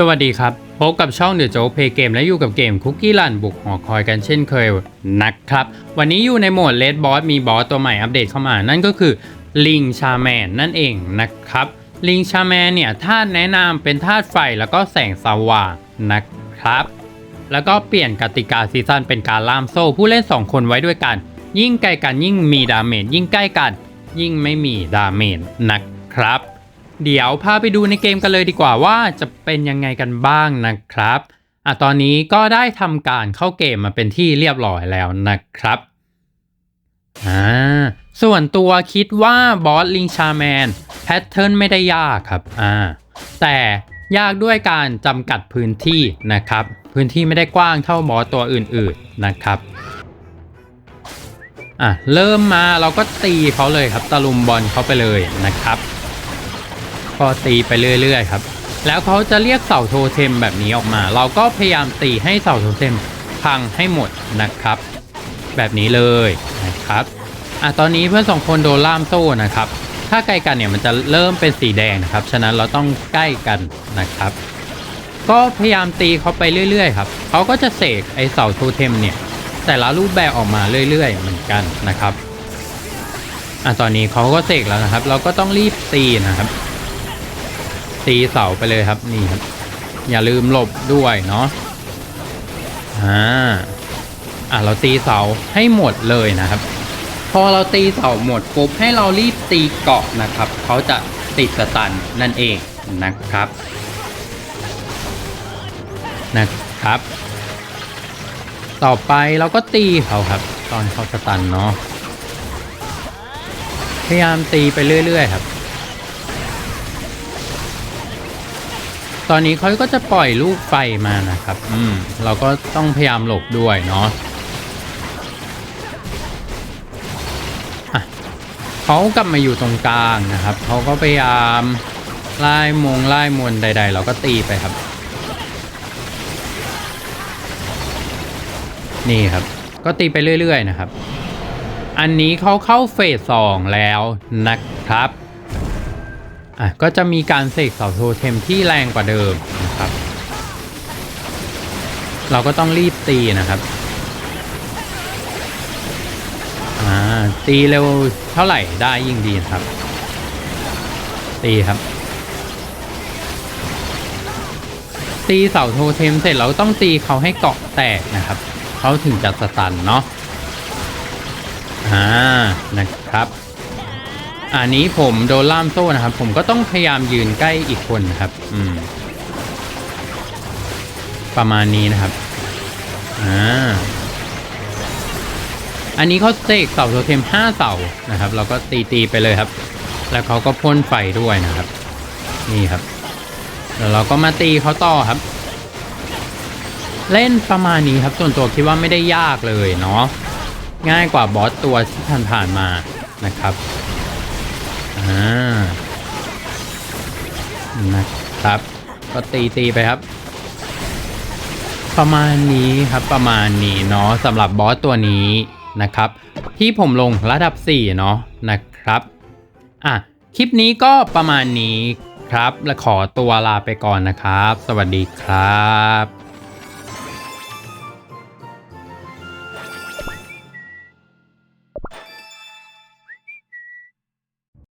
สวัสดีครับ พบกับช่องเดือะโจ๊กเพย์เกมและอยู่กับเกมคุกกี้รันบุกหอคอยกันเช่นเคยนะครับ วันนี้อยู่ในโหมดเลดบอสมีบอสตัวใหม่อัปเดตเข้ามา นั่นก็คือลิงชาแมนนั่นเองนะครับ ลิงชาแมนเนี่ยธาตุแนะนำเป็นธาตุไฟแล้วก็แสงสว่างนะครับ แล้วก็เปลี่ยนกติกาซีซั่นเป็นการล่ามโซ่ผู้เล่น 2 คนไว้ด้วยกัน ยิ่งใกล้กันยิ่งมีดาเมจยิ่งใกล้กัน ยิ่งไม่มีดาเมจนะครับ เดี๋ยวพาไปดูในเกมกันเลยดีกว่าว่าจะเป็นยังไงกันบ้างนะครับอะตอนนี้ก็ได้ทำการเข้าเกมมาเป็นที่เรียบร้อยแล้วนะครับอ่าส่วนตัวคิดว่าบอสลิงชาแมนแพทเทิร์นไม่ได้ยากครับอ่าแต่ยากด้วยการจำกัดพื้นที่นะครับ พื้นที่ไม่ได้กว้างเท่าบอสตัวอื่นๆนะครับอะเริ่มมาเราก็ตีเขาเลยครับตะลุมบอลเขาไปเลยนะครับ ก็ตีไปเรื่อยๆครับ แล้วเขาจะเรียกเสาโทเทมแบบนี้ออกมา เราก็พยายามตีให้เสาโทเทมพังให้หมดนะครับ แบบนี้เลยนะครับอะตอนนี้เพื่อนสองคนโดนล่ามโซ่นะครับ ถ้าใกล้กันเนี่ยมันจะเริ่มเป็นสีแดงนะครับ ฉะนั้นเราต้องใกล้กันนะครับ ก็พยายามตีเขาไปเรื่อยๆครับเขาก็จะเสกไอเสาโทเทมเนี่ยแต่ละรูปแบบออกมาเรื่อยๆ เหมือนกันนะครับอะตอนนี้เขาก็เสกแล้วนะครับ เราก็ต้องรีบตีนะครับ ตีเสาไปเลยครับนี่ครับ อย่าลืมหลบด้วยเนาะอ่าอะเราตีเสาให้หมดเลยนะครับ พอเราตีเสาหมดปุ๊บให้เรารีบตีเกาะนะครับเขาจะติดสตันนั่นเองนะครับนะครับ ต่อไปเราก็ตีเขาครับ ตอนเขาสตันเนาะพยายามตีไปเรื่อย ๆ ครับ ตอนนี้เขาก็จะปล่อยลูกไฟมานะครับ อืม เราก็ต้องพยายามหลบด้วยเนาะอะเขากลับมาอยู่ตรงกลางนะครับ เขาก็พยายามไล่มงไล่มวลใด ๆ เราก็ตีไปครับ นี่ครับ ก็ตีไปเรื่อย ๆ นะครับ อันนี้เขาเข้าเฟสสองแล้วนะครับ อะก็จะมีการเสกเสาโทเทมที่แรงกว่าเดิมนะครับ เราก็ต้องรีบตีนะครับอ่าตีเร็วเท่าไหร่ได้ยิ่งดีนะครับ ตีครับ ตีเสาโทเทมเสร็จเราต้องตีเขาให้เกาะแตกนะครับเขาถึงจะสตันเนาะอ่านะครับ อันนี้ผมโดนล่ามโซ่นะครับ ผมก็ต้องพยายามยืนใกล้อีกคนนะครับ อืม ประมาณนี้นะครับ อ่า อันนี้เขาเสกเสาโทเทมห้าเสานะครับ เราก็ตีตีไปเลยครับ แล้วเขาก็พ่นไฟด้วยนะครับ นี่ครับแล้วเราก็มาตีเขาต่อครับ เล่นประมาณนี้ครับ ส่วนตัวคิดว่าไม่ได้ยากเลยเนาะง่ายกว่าบอสตัวที่ผ่านๆมานะครับ อ่านะครับ ก็ตีตีไปครับ ประมาณนี้ครับประมาณนี้เนาะสำหรับบอสตัวนี้นะครับ ที่ผมลงระดับ 4 เนาะนะครับ อะ คลิปนี้ก็ประมาณนี้ครับ และขอตัวลาไปก่อนนะครับ สวัสดีครับ